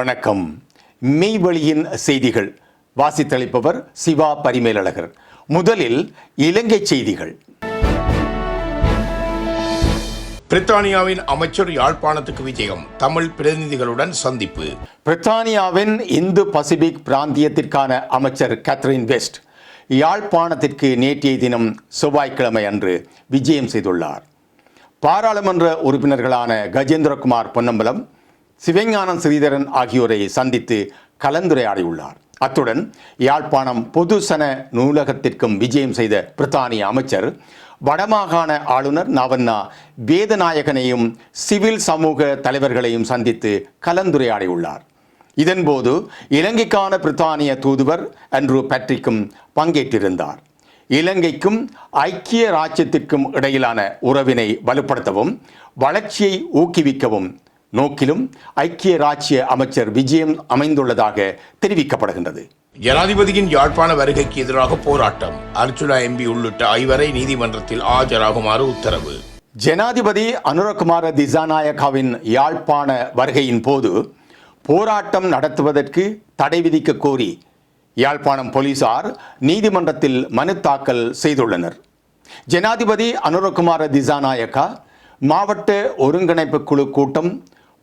வணக்கம். மெய்வழியின் செய்திகள். வாசித்தளிப்பவர் சிவா பரிமேலழகர். முதலில் இலங்கை செய்திகள். பிரித்தானியாவின் அமைச்சர் யாழ்ப்பாணத்துக்கு விஜயம். தமிழ் பிரதிநிதிகளுடன் சந்திப்பு. பிரித்தானியாவின் இந்து பசிபிக் பிராந்தியத்திற்கான அமைச்சர் கேத்ரின் வெஸ்ட். யாழ்ப்பாணத்திற்கு நேற்றைய தினம் செவ்வாய்க்கிழமை அன்று விஜயம் செய்துள்ளார். பாராளுமன்ற உறுப்பினர்களான கஜேந்திரகுமார் பொன்னம்பலம் சிவஞானம் ஸ்ரீதரன் ஆகியோரை சந்தித்து கலந்துரையாடியுள்ளார். அத்துடன் யாழ்ப்பாணம் பொதுசன நூலகத்திற்கும் விஜயம் செய்த பிரித்தானிய அமைச்சர் வடமாகாண ஆளுநர் நவன்னா வேதநாயகனையும் சிவில் சமூக தலைவர்களையும் சந்தித்து கலந்துரையாடியுள்ளார். இதன்போது இலங்கைக்கான பிரித்தானிய தூதுவர் அன்ட்ரூ பேட்ரிக்கும் பங்கேற்றிருந்தார். இலங்கைக்கும் ஐக்கிய ராஜ்யத்திற்கும் இடையிலான உறவினை வலுப்படுத்தவும் வளர்ச்சியை ஊக்குவிக்கவும் நோக்கிலும் ஐக்கிய ராஜ்ய அமைச்சர் விஜயம் அமைந்துள்ளதாக தெரிவிக்கப்படுகின்றது. ஜனாதிபதியின் யாழ்ப்பாண வருகைக்கு எதிராக போராட்டம். அர்ச்சுனா எம்பி உள்ளிட்ட ஐவரை நீதிமன்றத்தில் ஆஜராகுமாறு உத்தரவு. ஜனாதிபதி அனுரகுமார திசாநாயக்காவின் யாழ்ப்பாண வருகையின் போது போராட்டம் நடத்துவதற்கு தடை விதிக்க கோரி யாழ்ப்பாணம் போலீசார் நீதிமன்றத்தில் மனு தாக்கல் செய்துள்ளனர். ஜனாதிபதி அனுரகுமார திசாநாயக்கா மாவட்ட ஒருங்கிணைப்பு குழு கூட்டம்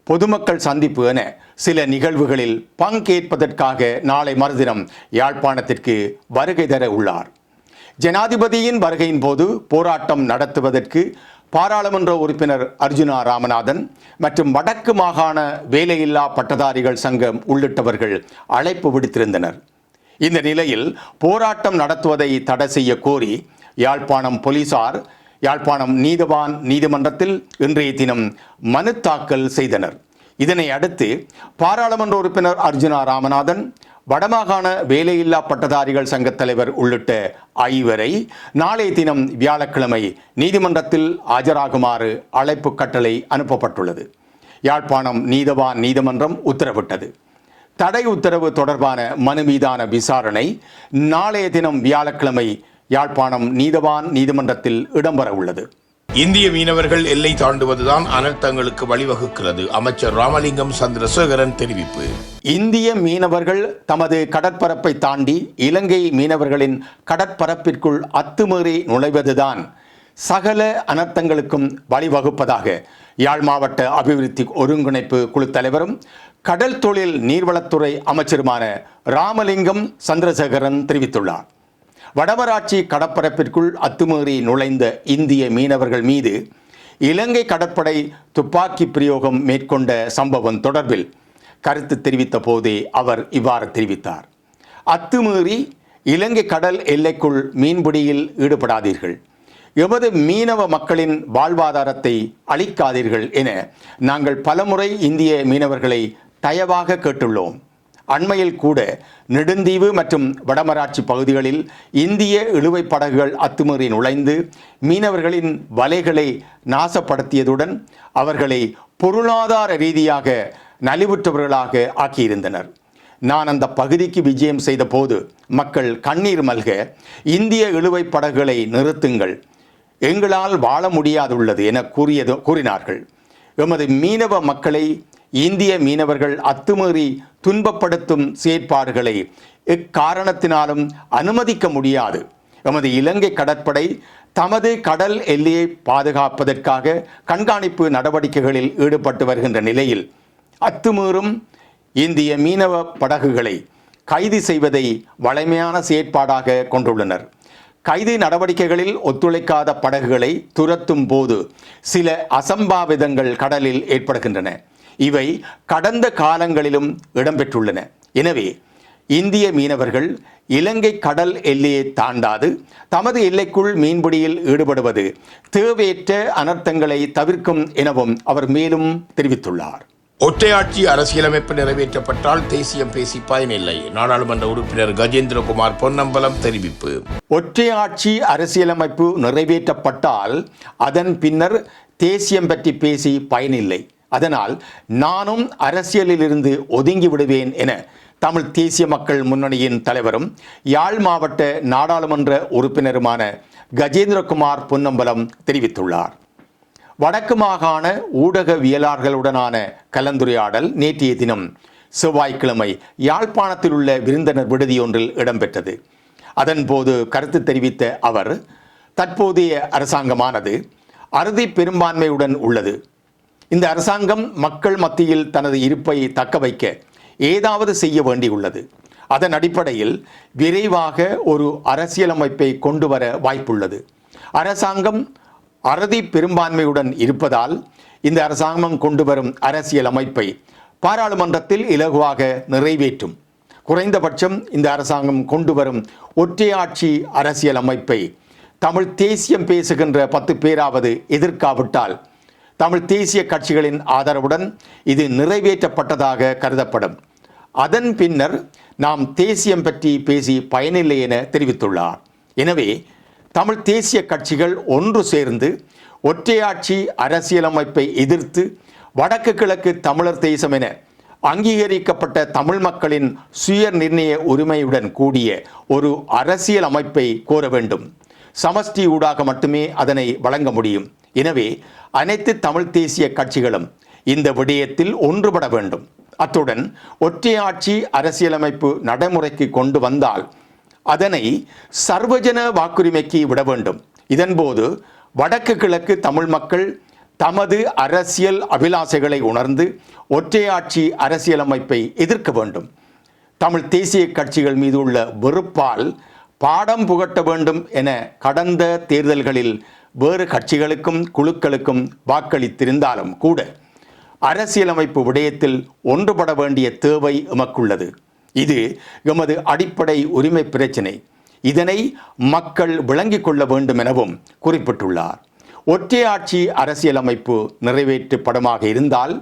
பொதுமக்கள் சந்திப்பு என சில நிகழ்வுகளில் பங்கேற்பதற்காக நாளை மறுதினம் யாழ்ப்பாணத்திற்கு வருகை தர உள்ளார். ஜனாதிபதியின் வருகையின் போது போராட்டம் நடத்துவதற்கு பாராளுமன்ற உறுப்பினர் அர்ஜுனா ராமநாதன் மற்றும் வடக்கு மாகாண வேலையில்லா பட்டதாரிகள் சங்கம் உள்ளிட்டவர்கள் அழைப்பு விடுத்திருந்தனர். இந்த நிலையில் போராட்டம் நடத்துவதை தடை செய்ய கோரி யாழ்ப்பாணம் போலீசார் யாழ்ப்பாணம் நீதவான் நீதிமன்றத்தில் இன்றைய தினம் மனு தாக்கல் செய்தனர். இதனை அடுத்து பாராளுமன்ற உறுப்பினர் அர்ஜுனா ராமநாதன் வடமாகாண வேலையில்லா பட்டதாரிகள் சங்கத் தலைவர் உள்ளிட்ட ஐவரை நாளைய தினம் வியாழக்கிழமை நீதிமன்றத்தில் ஆஜராகுமாறு அழைப்பு கட்டளை அனுப்பப்பட்டுள்ளது. யாழ்ப்பாணம் நீதவான் நீதிமன்றம் உத்தரவிட்டது. தடை உத்தரவு தொடர்பான மனு மீதான விசாரணை நாளைய தினம் வியாழக்கிழமை யாழ்ப்பாணம் நீதவான் நீதிமன்றத்தில் இடம்பெற உள்ளது. இந்திய மீனவர்கள் எல்லை தாண்டுவதுதான் அனர்த்தங்களுக்கு வழிவகுக்கிறது அமைச்சர் ராமலிங்கம் சந்திரசேகரன் தெரிவிப்பு. இந்திய மீனவர்கள் தமது கடற்பரப்பை தாண்டி இலங்கை மீனவர்களின் கடற்பரப்பிற்குள் அத்துமீறி நுழைவதுதான் சகல அனர்த்தங்களுக்கும் வழிவகுப்பதாக யாழ் மாவட்ட அபிவிருத்தி ஒருங்கிணைப்பு குழு தலைவரும் கடல் தொழில் நீர்வளத்துறை அமைச்சருமான ராமலிங்கம் சந்திரசேகரன் தெரிவித்துள்ளார். வடமராட்சி கடற்பரப்பிற்குள் அத்துமீறி நுழைந்த இந்திய மீனவர்கள் மீது இலங்கை கடற்படை துப்பாக்கி பிரயோகம் மேற்கொண்ட சம்பவம் தொடர்பில் கருத்து தெரிவித்த போதே அவர் இவ்வாறு தெரிவித்தார். அத்துமீறி இலங்கை கடல் எல்லைக்குள் மீன்பிடியில் ஈடுபடாதீர்கள். எமது மீனவ மக்களின் வாழ்வாதாரத்தை அளிக்காதீர்கள் என நாங்கள் பலமுறை இந்திய மீனவர்களை தயவாக கேட்டுள்ளோம். அண்மையில் கூட நெடுந்தீவு மற்றும் வடமராட்சி பகுதிகளில் இந்திய இழுவை படகுகள் அத்துமீறி நுழைந்து மீனவர்களின் வலைகளை நாசப்படுத்தியதுடன் அவர்களை பொருளாதார ரீதியாக நலிவுற்றவர்களாக ஆக்கியிருந்தனர். நான் அந்த பகுதிக்கு விஜயம் செய்த போது மக்கள் கண்ணீர் மல்க இந்திய இழுவை படகுகளை நிறுத்துங்கள். எங்களால் வாழ முடியாதுள்ளது என கூறியது கூறினார்கள். எமது மீனவ மக்களை இந்திய மீனவர்கள் அத்துமீறி துன்பப்படுத்தும் செயற்பாடுகளை இக்காரணத்தினாலும் அனுமதிக்க முடியாது. எமது இலங்கை கடற்படை தமது கடல் எல்லையை பாதுகாப்பதற்காக கண்காணிப்பு நடவடிக்கைகளில் ஈடுபட்டு வருகின்ற நிலையில் அத்துமீறும் இந்திய மீனவ படகுகளை கைது செய்வதை வளமையான செயற்பாடாக கொண்டுள்ளனர். கைது நடவடிக்கைகளில் ஒத்துழைக்காத படகுகளை துரத்தும் போது சில அசம்பாவிதங்கள் கடலில் ஏற்படுகின்றன. இவை கடந்த காலங்களிலும் இடம்பெற்றுள்ளன. எனவே இந்திய மீனவர்கள் இலங்கை கடல் எல்லையை தாண்டாது தமது எல்லைக்குள் மீன்பிடியில் ஈடுபடுவது தேவையற்ற அனர்த்தங்களை தவிர்க்கும் எனவும் அவர் மேலும் தெரிவித்துள்ளார். ஒற்றையாட்சி அரசியலமைப்பு நிறைவேற்றப்பட்டால் தேசியம் பேசி பயனில்லை நாடாளுமன்ற உறுப்பினர் கஜேந்திரகுமார் பொன்னம்பலம் தெரிவிப்பு. ஒற்றையாட்சி அரசியலமைப்பு நிறைவேற்றப்பட்டால் அதன் பின்னர் தேசியம் பற்றி பேசி பயனில்லை. அதனால் நானும் அரசியலிலிருந்து ஒதுங்கி விடுவேன் என தமிழ் தேசிய மக்கள் முன்னணியின் தலைவரும் யாழ் மாவட்ட நாடாளுமன்ற உறுப்பினருமான கஜேந்திரகுமார் பொன்னம்பலம் தெரிவித்துள்ளார். வடக்கு மாகாண ஊடகவியலாளர்களுடனான கலந்துரையாடல் நேற்றைய தினம் செவ்வாய்க்கிழமை யாழ்ப்பாணத்தில் உள்ள விருந்தினர் விடுதியொன்றில் இடம்பெற்றது. அதன்போது கருத்து தெரிவித்த அவர் தற்போதைய அரசாங்கமானது அறுதி பெரும்பான்மையுடன் உள்ளது. இந்த அரசாங்கம் மக்கள் மத்தியில் தனது இருப்பை தக்க வைக்க ஏதாவது செய்ய வேண்டியுள்ளது. அதன் அடிப்படையில் விரைவாக ஒரு அரசியலமைப்பை கொண்டு வர வாய்ப்புள்ளது. அரசாங்கம் அறுதி பெரும்பான்மையுடன் இருப்பதால் இந்த அரசாங்கம் கொண்டு வரும் அரசியல் அமைப்பை பாராளுமன்றத்தில் இலகுவாக நிறைவேற்றும். குறைந்தபட்சம் இந்த அரசாங்கம் கொண்டு வரும் ஒற்றையாட்சி அரசியல் அமைப்பை தமிழ் தேசியம் பேசுகின்ற பத்து பேராவது எதிர்க்காவிட்டால் தமிழ் தேசிய கட்சிகளின் ஆதரவுடன் இது நிறைவேற்றப்பட்டதாக கருதப்படும். அதன் பின்னர் நாம் தேசியம் பற்றி பேசி பயனில்லை என தெரிவித்துள்ளார். எனவே தமிழ் தேசிய கட்சிகள் ஒன்று சேர்ந்து ஒற்றையாட்சி அரசியலமைப்பை எதிர்த்து வடக்கு கிழக்கு தமிழர் தேசம் என அங்கீகரிக்கப்பட்ட தமிழ் மக்களின் சுய நிர்ணய உரிமையுடன் கூடிய ஒரு அரசியல் அமைப்பை கோர வேண்டும். சமஷ்டி ஊடாக மட்டுமே அதனை வழங்க முடியும். எனவே அனைத்து தமிழ் தேசிய கட்சிகளும் இந்த விடயத்தில் ஒன்றுபட வேண்டும். அத்துடன் ஒற்றையாட்சி அரசியலமைப்பு நடைமுறைக்கு கொண்டு வந்தால் அதனை சர்வஜன வாக்குரிமைக்கு விட வேண்டும். இதன்போது வடக்கு கிழக்கு தமிழ் மக்கள் தமது அரசியல் அபிலாசைகளை உணர்ந்து ஒற்றையாட்சி அரசியலமைப்பை எதிர்க்க வேண்டும். தமிழ் தேசிய கட்சிகள் மீது உள்ள வெறுப்பால் பாடம் புகட்ட வேண்டும் என கடந்த தேர்தல்களில் வேறு கட்சிகளுக்கும் குழுக்களுக்கும் வாக்களித்திருந்தாலும் கூட அரசியலமைப்பு விடயத்தில் ஒன்றுபட வேண்டிய தேவை எமக்குள்ளது. இது எமது அடிப்படை உரிமை பிரச்சினை. இதனை மக்கள் விளங்கிக் கொள்ள வேண்டும் எனவும் குறிப்பிட்டுள்ளார். ஒற்றையாட்சி அரசியலமைப்பு நிறைவேற்று படமாக இருந்தால்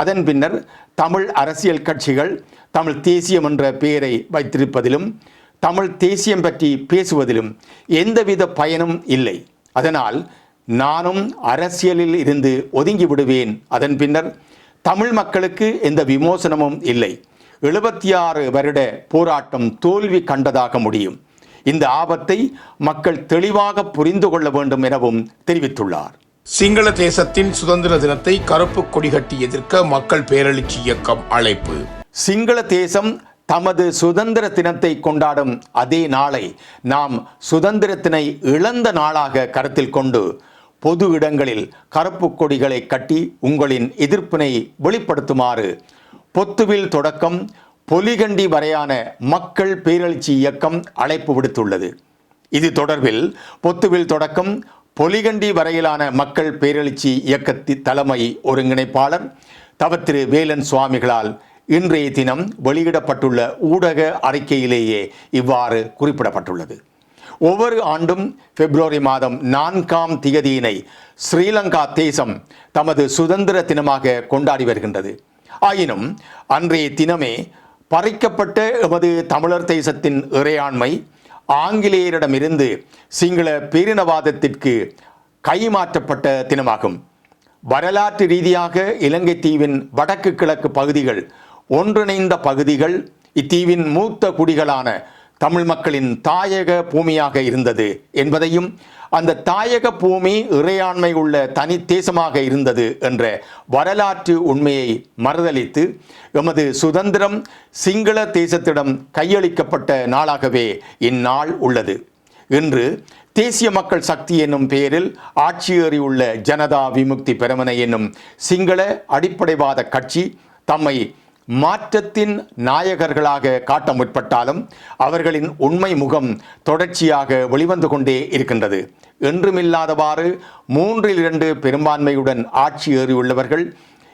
அதன் பின்னர் தமிழ் அரசியல் கட்சிகள் தமிழ் தேசியம் என்ற பெயரை வைத்திருப்பதிலும் தமிழ் தேசியம் பற்றி பேசுவதிலும் எந்தவித பயனும் இல்லை. அதனால் நானும் அரசியலில் இருந்து ஒதுங்கி விடுவேன். அதன் பின்னர் தமிழ் மக்களுக்கு எந்த விமோசனமும் இல்லை. எழுபத்தி ஆறு வருட போராட்டம் தோல்வி கண்டதாக முடியும். இந்த ஆபத்தை மக்கள் தெளிவாக புரிந்து கொள்ள வேண்டும் எனவும் தெரிவித்துள்ளார். சிங்கள தேசத்தின் சுதந்திர தினத்தை கருப்பு கொடிகட்டி எதிர்க்க மக்கள் பேரெழுச்சி இயக்கம் அழைப்பு. சிங்கள தேசம் தமது சுதந்திர தினத்தை கொண்டாடும் அதே நாளை நாம் சுதந்திரத்தினை இழந்த நாளாக கருத்தில் கொண்டு பொது இடங்களில் கருப்பு கொடிகளை கட்டி உங்களின் எதிர்ப்பினை வெளிப்படுத்துமாறு பொத்துவில் தொடக்கம் பொலிகண்டி வரையான மக்கள் பேரெழுச்சி இயக்கம் அழைப்பு விடுத்துள்ளது. இது தொடர்பில் பொத்துவில் தொடக்கம் பொலிகண்டி வரையிலான மக்கள் பேரெழுச்சி இயக்கத்தின் தலைமை ஒருங்கிணைப்பாளர் தவத்திரு வேலன் சுவாமிகளால் இன்றைய தினம் வெளியிடப்பட்டுள்ள ஊடக அறிக்கையிலேயே இவ்வாறு குறிப்பிடப்பட்டுள்ளது. ஒவ்வொரு ஆண்டும் பிப்ரவரி மாதம் நான்காம் திகதியினை ஸ்ரீலங்கா தேசம் தமது சுதந்திர தினமாக கொண்டாடி வருகின்றது. ஆயினும் அன்றைய தினமே பறிக்கப்பட்ட எமது தமிழர் தேசத்தின் இறையாண்மை ஆங்கிலேயரிடமிருந்து சிங்கள பேரினவாதத்திற்கு கைமாற்றப்பட்ட தினமாகும். வரலாற்று ரீதியாக இலங்கை தீவின் வடக்கு கிழக்கு பகுதிகள் ஒன்றிணைந்த பகுதிகள் இத்தீவின் மூத்த குடிகளான தமிழ் மக்களின் தாயக பூமியாக இருந்தது என்பதையும் அந்த தாயக பூமி இறையாண்மை உள்ள தனி தேசமாக இருந்தது என்ற வரலாற்று உண்மையை மறுதலித்து எமது சுதந்திரம் சிங்கள தேசத்திடம் கையளிக்கப்பட்ட நாளாகவே இந்நாள் உள்ளது. இன்று தேசிய மக்கள் சக்தி என்னும் பெயரில் ஆட்சியேறியுள்ள ஜனதா விமுக்தி பெருமனை என்னும் சிங்கள அடிப்படைவாத கட்சி தம்மை மாற்றத்தின் நாயகர்களாக காட்ட முற்பட்டாலும் அவர்களின் உண்மை முகம் தொடர்ச்சியாக வெளிவந்து கொண்டே இருக்கின்றது. என்றுமில்லாதவாறு மூன்றில் இரண்டு பெரும்பான்மையுடன் ஆட்சி ஏறியுள்ளவர்கள்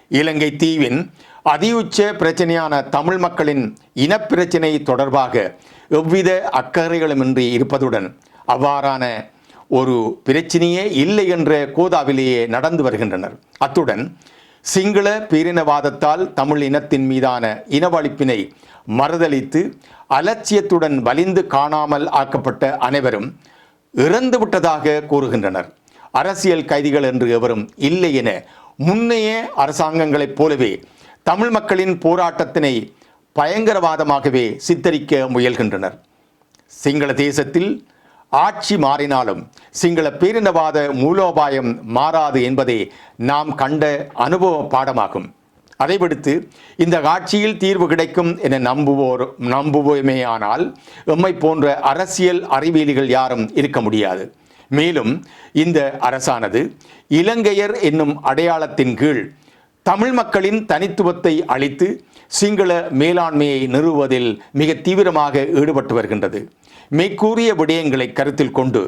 இலங்கை தீவின் அதியுச்ச பிரச்சனையான தமிழ் மக்களின் இனப்பிரச்சினை தொடர்பாக எவ்வித அக்கறைகளுமின்றி இருப்பதுடன் அவ்வாறான ஒரு பிரச்சினையே இல்லை என்ற கோதாவிலேயே நடந்து வருகின்றனர். அத்துடன் சிங்கள பேரினவாதத்தால் தமிழ் இனத்தின் மீதான இனவழிப்பினை மறுதலித்து அலட்சியத்துடன் வலிந்து காணாமல் ஆக்கப்பட்ட அனைவரும் இறந்து விட்டதாக கூறுகின்றனர். அரசியல் கைதிகள் என்று எவரும் இல்லை என முன்னைய அரசாங்கங்களைப் போலவே தமிழ் மக்களின் போராட்டத்தினை பயங்கரவாதமாகவே சித்தரிக்க முயல்கின்றனர். சிங்கள தேசத்தில் ஆட்சி மாறினாலும் சிங்கள பேரினவாத மூலோபாயம் மாறாது என்பதே நாம் கண்ட அனுபவ பாடமாகும். அதை விடுத்து இந்த ஆட்சியில் தீர்வு கிடைக்கும் என நம்புவோர் நம்புவோமேயானால் எம்மை போன்ற அரசியல் அறிவியலிகள் யாரும் இருக்க முடியாது. மேலும் இந்த அரசானது இலங்கையர் என்னும் அடையாளத்தின் கீழ் தமிழ் மக்களின் தனித்துவத்தை அளித்து சிங்கள மேலாண்மையை நிறுவுவதில் மிக தீவிரமாக ஈடுபட்டு வருகின்றது. மேற்கூறிய விடயங்களை கருத்தில் கொண்டு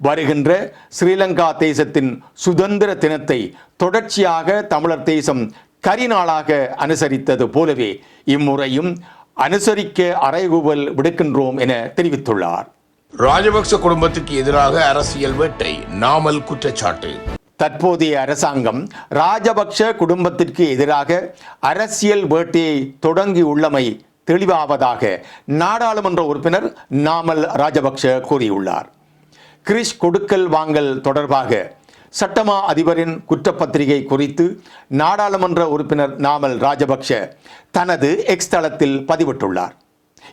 வருகின்ற ஸ்ரீலங்கா தேசத்தின் சுதந்திர தினத்தை தொடர்ச்சியாக தமிழர் தேசம் கரிநாளாக அனுசரித்தது போலவே இம்முறையும் அனுசரிக்க அறைகூவல் விடுக்கின்றோம் என தெரிவித்துள்ளார். ராஜபக்ச குடும்பத்துக்கு எதிராக அரசியல் வேட்டை நாமல் குற்றச்சாட்டு. தற்போதைய அரசாங்கம் ராஜபக்ஷ குடும்பத்திற்கு எதிராக அரசியல் வேட்டையை தொடங்கியுள்ளமை தெளிவாவதாக நாடாளுமன்ற உறுப்பினர் நாமல் ராஜபக்ஷ கூறியுள்ளார். கிரிஷ் கொடுக்கல் வாங்கல் தொடர்பாக சட்டமா அதிபரின் குற்றப்பத்திரிகை குறித்து நாடாளுமன்ற உறுப்பினர் நாமல் ராஜபக்ஷ தனது எக்ஸ் தளத்தில் பதிவிட்டுள்ளார்.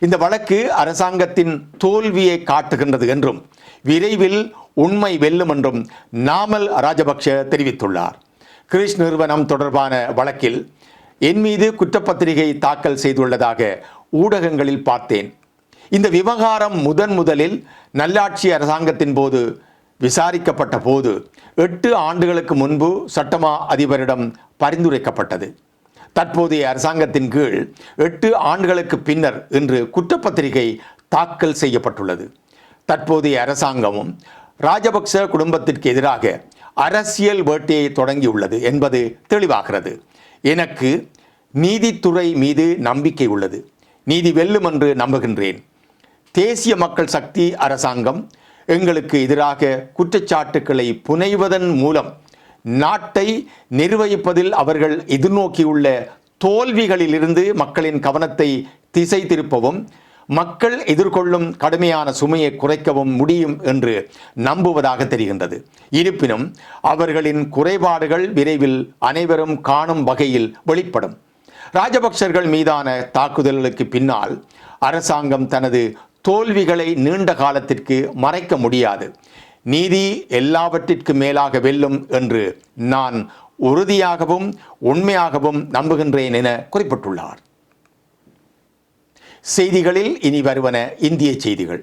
இந்த வழக்கு அரசாங்கத்தின் தோல்வியை காட்டுகின்றது என்றும் விரைவில் உண்மை வெல்லும் என்றும் நாமல் ராஜபக்ஷ தெரிவித்துள்ளார். கிரிஷ் நிறுவனம் தொடர்பான வழக்கில் என் மீது குற்றப்பத்திரிகை தாக்கல் செய்துள்ளதாக ஊடகங்களில் பார்த்தேன். இந்த விவகாரம் முதன் முதலில் நல்லாட்சி அரசாங்கத்தின் போது விசாரிக்கப்பட்ட போது எட்டு ஆண்டுகளுக்கு முன்பு சட்டமா அதிபரிடம் பரிந்துரைக்கப்பட்டது. தற்போதைய அரசாங்கத்தின் கீழ் எட்டு ஆண்டுகளுக்கு பின்னர் இன்று குற்றப்பத்திரிகை தாக்கல் செய்யப்பட்டுள்ளது. தற்போதைய அரசாங்கமும் ராஜபக்ச குடும்பத்திற்கு எதிராக அரசியல் வேட்டையை தொடங்கியுள்ளது என்பது தெளிவாகிறது. எனக்கு நீதித்துறை மீது நம்பிக்கை உள்ளது. நீதி வெல்லும் என்று நம்புகின்றேன். தேசிய மக்கள் சக்தி அரசாங்கம் எங்களுக்கு எதிராக குற்றச்சாட்டுக்களை புனைவதன் மூலம் நாட்டை நிர்வகிப்பதில் அவர்கள் எதிர்நோக்கியுள்ள தோல்விகளிலிருந்து மக்களின் கவனத்தை திசை திருப்பவும் மக்கள் எதிர்கொள்ளும் கடுமையான சுமையை குறைக்கவும் முடியும் என்று நம்புவதாக தெரிகின்றது. இருப்பினும் அவர்களின் குறைபாடுகள் விரைவில் அனைவரும் காணும் வகையில் வெளிப்படும். ராஜபக்சர்கள் மீதான தாக்குதல்களுக்கு பின்னால் அரசாங்கம் தனது தோல்விகளை நீண்ட காலத்திற்கு மறைக்க முடியாது. நீதி எல்லாவற்றிற்கு மேலாக வெல்லும் என்று நான் உறுதியாகவும் உண்மையாகவும் நம்புகின்றேன் என குறிப்பிட்டுள்ளார். செய்திகளில் இனி வருவன இந்திய செய்திகள்.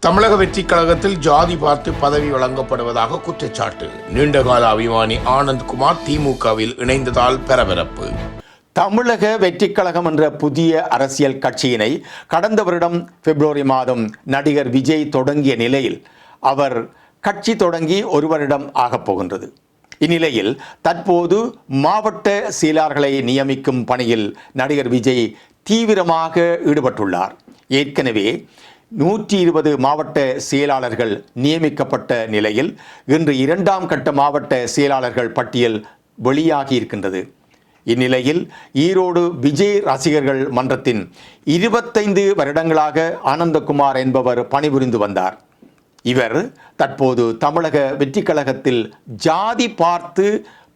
தமிழக வெற்றி கழகத்தில் ஜாதி பார்த்து பதவி வழங்கப்படுவதாக குற்றச்சாட்டு. நீண்டகால அபிமானி ஆனந்த் குமார் திமுகவில் இணைந்ததால் பரபரப்பு. தமிழக வெற்றிக் கழகம் என்ற புதிய அரசியல் கட்சியினை கடந்த வருடம் பிப்ரவரி மாதம் நடிகர் விஜய் தொடங்கிய நிலையில் அவர் கட்சி தொடங்கி ஒரு வருடம் ஆகப் போகின்றது. இந்நிலையில் தற்போது மாவட்ட செயலாளர்களை நியமிக்கும் பணியில் நடிகர் விஜய் தீவிரமாக ஈடுபட்டுள்ளார். ஏற்கனவே நூற்றி இருபது மாவட்ட செயலாளர்கள் நியமிக்கப்பட்ட நிலையில் இன்று இரண்டாம் கட்ட மாவட்ட செயலாளர்கள் பட்டியல் வெளியாகி இருக்கின்றது. இந்நிலையில் ஈரோடு விஜய் ரசிகர்கள் மன்றத்தின் இருபத்தைந்து வருடங்களாக ஆனந்தகுமார் என்பவர் பணிபுரிந்து வந்தார். இவர் தற்போது தமிழக வெற்றி கழகத்தில் ஜாதி பார்த்து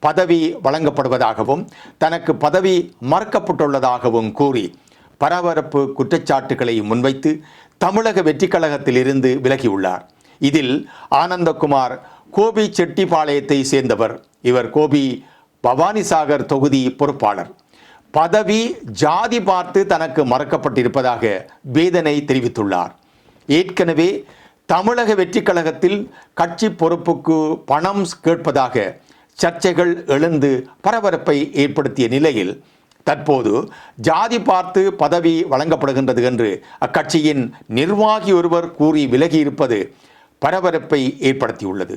பதவி வழங்கப்படுவதாகவும் தனக்கு பதவி மறுக்கப்பட்டுள்ளதாகவும் கூறி பரபரப்பு குற்றச்சாட்டுகளை முன்வைத்து தமிழக வெற்றி கழகத்தில் இருந்து விலகியுள்ளார். இதில் ஆனந்தகுமார் கோபி செட்டிப்பாளையத்தை சேர்ந்தவர். இவர் கோபி பவானிசாகர் தொகுதி பொறுப்பாளர். பதவி ஜாதி பார்த்து தனக்கு மறக்கப்பட்டிருப்பதாக வேதனை தெரிவித்துள்ளார். ஏற்கனவே தமிழக வெற்றி கழகத்தில் கட்சி பொறுப்புக்கு பணம் கேட்பதாக சர்ச்சைகள் எழுந்து பரபரப்பை ஏற்படுத்திய நிலையில் தற்போது ஜாதி பார்த்து பதவி வழங்கப்படுகின்றது என்று அக்கட்சியின் நிர்வாகி ஒருவர் கூறி விலகியிருப்பது பரபரப்பை ஏற்படுத்தியுள்ளது.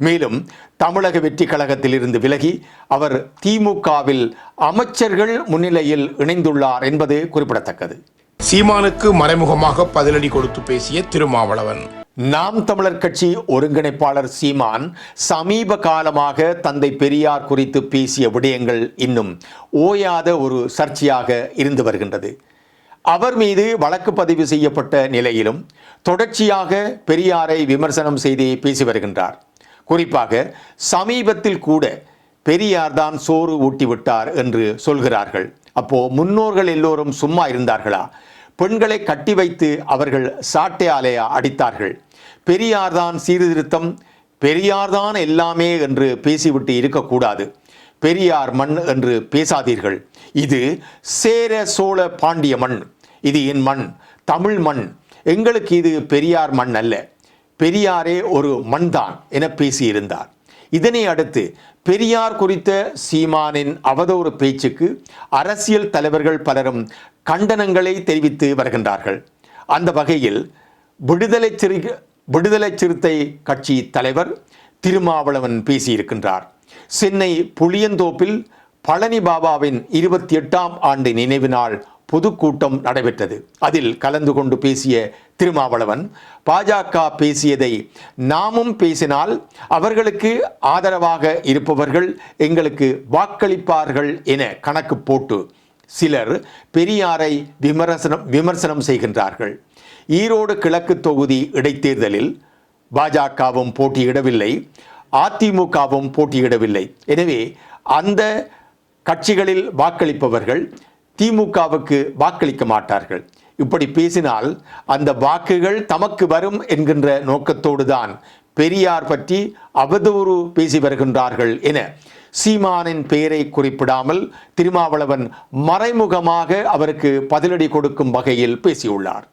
மேலும் தமிழக வெற்றி கழகத்திலிருந்து விலகி அவர் திமுகவில் அமைச்சர்கள் முன்னிலையில் இணைந்துள்ளார் என்பது குறிப்பிடத்தக்கது. சீமானுக்கு மறைமுகமாக பதிலடி கொடுத்து பேசிய திருமாவளவன். நாம் தமிழர் கட்சி ஒருங்கிணைப்பாளர் சீமான் சமீப காலமாக தந்தை பெரியார் குறித்து பேசிய விடயங்கள் இன்னும் ஓயாத ஒரு சர்ச்சையாக இருந்து வருகின்றது. அவர் மீது வழக்கு பதிவு செய்யப்பட்ட நிலையிலும் தொடர்ச்சியாக பெரியாரை விமர்சனம் செய்து பேசி வருகின்றார். குறிப்பாக சமீபத்தில் கூட பெரியார் தான் சோறு ஊட்டிவிட்டார் என்று சொல்கிறார்கள். அப்போ முன்னோர்கள் எல்லோரும் சும்மா இருந்தார்களா? பெண்களை கட்டி வைத்து அவர்கள் சாட்டையாலேயா அடித்தார்கள்? பெரியார்தான் சீர்திருத்தம் பெரியார்தான் எல்லாமே என்று பேசிவிட்டு இருக்கக்கூடாது. பெரியார் மண் என்று பேசாதீர்கள். இது சேர சோழ பாண்டிய மண். இது என் மண் தமிழ் மண். எங்களுக்கு இது பெரியார் மண் அல்ல. பெரியாரே ஒரு மண்தான் என பேசியிருந்தார். இதனை அடுத்து பெரியார் குறித்த சீமானின் அவதூறு பேச்சுக்கு அரசியல் தலைவர்கள் பலரும் கண்டனங்களை தெரிவித்து வருகின்றார்கள். அந்த வகையில் விடுதலை சிறு விடுதலை சிறுத்தை கட்சி தலைவர் திருமாவளவன் பேசியிருக்கின்றார். சென்னை புளியந்தோப்பில் பழனி பாபாவின் இருபத்தி எட்டாம் ஆண்டு நினைவு நாள் பொதுக்கூட்டம் நடைபெற்றது. அதில் கலந்து கொண்டு பேசிய திருமாவளவன் பாஜக பேசியதை நாமும் பேசினால் அவர்களுக்கு ஆதரவாக இருப்பவர்கள் எங்களுக்கு வாக்களிப்பார்கள் என கணக்கு போட்டு சிலர் பெரியாரை விமர்சனம் விமர்சனம் செய்கின்றார்கள். ஈரோடு கிழக்கு தொகுதி இடைத்தேர்தலில் பாஜகவும் போட்டியிடவில்லை அதிமுகவும் போட்டியிடவில்லை. எனவே அந்த கட்சிகளில் வாக்களிப்பவர்கள் திமுகவுக்கு வாக்களிக்க மாட்டார்கள். இப்படி பேசினால் அந்த வாக்குகள் தமக்கு வரும் என்கின்ற நோக்கத்தோடு தான் பெரியார் பற்றி அவதூறு பேசி வருகின்றார்கள் என சீமானின் பெயரை குறிப்பிடாமல் திருமாவளவன் மறைமுகமாக அவருக்கு பதிலடி கொடுக்கும் வகையில் பேசியுள்ளார்.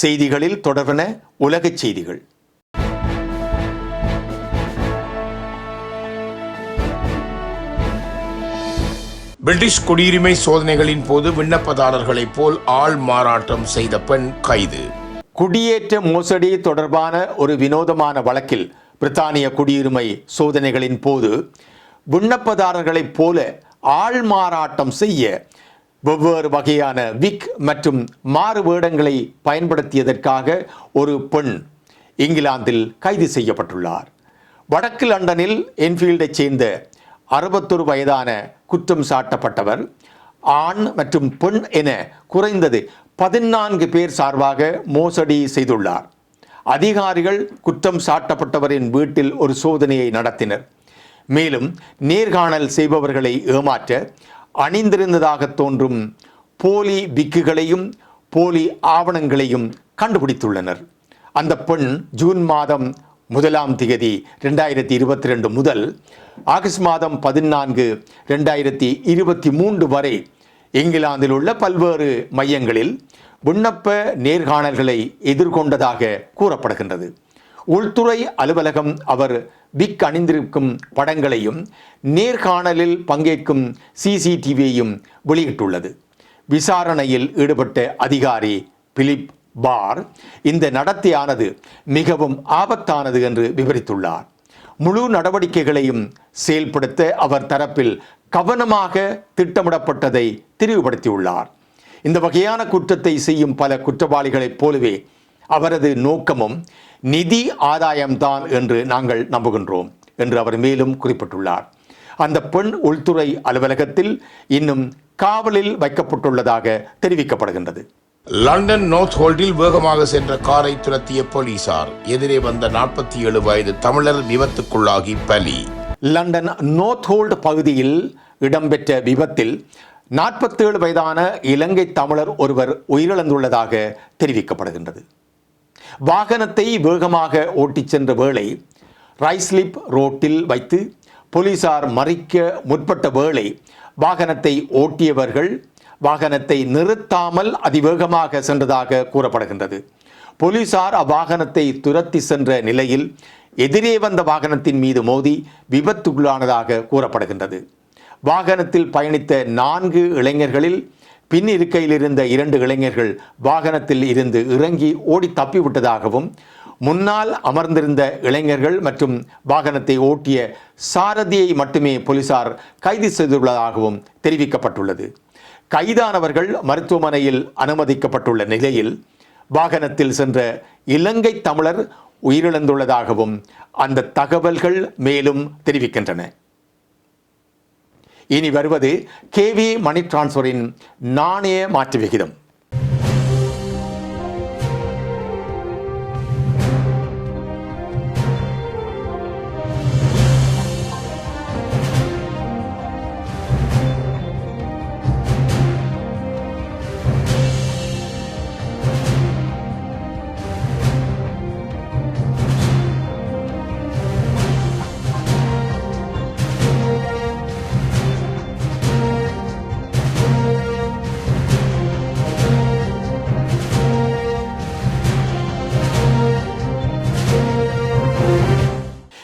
செய்திகளில் தொடர்பென உலகச் செய்திகள். பிரிட்டிஷ் குடியுரிமை சோதனைகளின் போது விண்ணப்பதாரர்களைப் போல் ஆள் மாறாட்டம் செய்த பெண் கைது. குடியேற்ற மோசடி தொடர்பான ஒரு வினோதமான வழக்கில் பிரித்தானிய குடியுரிமை சோதனைகளின் போது விண்ணப்பதாரர்களைப் போல ஆள் மாறாட்டம் செய்ய வெவ்வேறு வகையான விக் மற்றும் மாறு வேடங்களை பயன்படுத்தியதற்காக ஒரு பெண் இங்கிலாந்தில் கைது செய்யப்பட்டுள்ளார். வடக்கு லண்டனில் என்ஃபீல்டைச் சேர்ந்த அறுபத்தொரு வயதான குற்றம் சாட்டப்பட்டவர் ஆண் மற்றும் பெண் என குறைந்தது பதினான்கு பேர் சார்பாக மோசடி செய்துள்ளார். அதிகாரிகள் குற்றம் சாட்டப்பட்டவரின் வீட்டில் ஒரு சோதனையை நடத்தினர். மேலும் நேர்காணல் செய்பவர்களை ஏமாற்ற அணிந்திருந்ததாக தோன்றும் போலி விக்குகளையும் போலி ஆவணங்களையும் கண்டுபிடித்துள்ளனர். அந்த பெண் ஜூன் மாதம் முதலாம் திகதி ரெண்டாயிரத்தி இருபத்தி ரெண்டு முதல் ஆகஸ்ட் மாதம் பதினான்கு ரெண்டாயிரத்தி இருபத்தி மூன்று வரை இங்கிலாந்தில் உள்ள பல்வேறு மையங்களில் விண்ணப்ப நேர்காணல்களை எதிர்கொண்டதாக கூறப்படுகின்றது. உள்துறை அலுவலகம் அவர் விக் அணிந்திருக்கும் படங்களையும் நேர்காணலில் பங்கேற்கும் சிசிடிவியையும் வெளியிட்டுள்ளது. விசாரணையில் ஈடுபட்ட அதிகாரி பிலிப் பார் இந்த நடத்தையானது மிகவும் ஆபத்தானது என்று விவரித்துள்ளார். முழு நடவடிக்கைகளையும் செயல்படுத்த அவர் தரப்பில் கவனமாக திட்டமிடப்பட்டதை தெரிவுபடுத்தியுள்ளார் இந்த வகையான குற்றத்தை செய்யும் பல குற்றவாளிகளைப் போலவே அவரது நோக்கமும் நிதி ஆதாயம்தான் என்று நாங்கள் நம்புகின்றோம் என்று அவர் மேலும் குறிப்பிட்டுள்ளார். அந்த பெண் உள்துறை அலுவலகத்தில் இன்னும் காவலில் வைக்கப்பட்டுள்ளதாக தெரிவிக்கப்படுகின்றது. லண்டன் நோர்த் ஹோல்டில் வேகமாக சென்ற காரை துரத்திய போலீசார். எதிரே வந்த நாற்பத்தி ஏழு வயது தமிழர் விபத்துக்குள்ளாகி பலி. லண்டன் நோர்த்ஹோல்ட் பகுதியில் இடம்பெற்ற விபத்தில் நாற்பத்தேழு வயதான இலங்கை தமிழர் ஒருவர் உயிரிழந்துள்ளதாக தெரிவிக்கப்படுகின்றது. வாகனத்தை வேகமாக ஓட்டிச் சென்ற வேளை ரைஸ்லிப் ரோட்டில் வைத்து போலீசார் மறிக்க முற்பட்ட வேளை வாகனத்தை ஓட்டியவர்கள் வாகனத்தை நிறுத்தாமல் அதிவேகமாக சென்றதாக கூறப்படுகின்றது. போலீசார் அவ்வாகனத்தை துரத்தி சென்ற நிலையில் எதிரே வந்த வாகனத்தின் மீது மோதி விபத்துக்குள்ளானதாக கூறப்படுகின்றது. வாகனத்தில் பயணித்த நான்கு இளைஞர்களில் பின் இருக்கையில் இருந்த இரண்டு இளைஞர்கள் வாகனத்தில் இருந்து இறங்கி ஓடி தப்பிவிட்டதாகவும் முன்னால் அமர்ந்திருந்த இளைஞர்கள் மற்றும் வாகனத்தை ஓட்டிய சாரதியை மட்டுமே போலீசார் கைது செய்துள்ளதாகவும் தெரிவிக்கப்பட்டுள்ளது. கைதானவர்கள் மருத்துவமனையில் அனுமதிக்கப்பட்டுள்ள நிலையில் வாகனத்தில் சென்ற இலங்கை தமிழர் உயிரிழந்துள்ளதாகவும் அந்த தகவல்கள் மேலும் தெரிவிக்கின்றன. இனி வருவது கேவி மணி டிரான்ஸ்ஃபரின் நாணய மாற்று விகிதம்.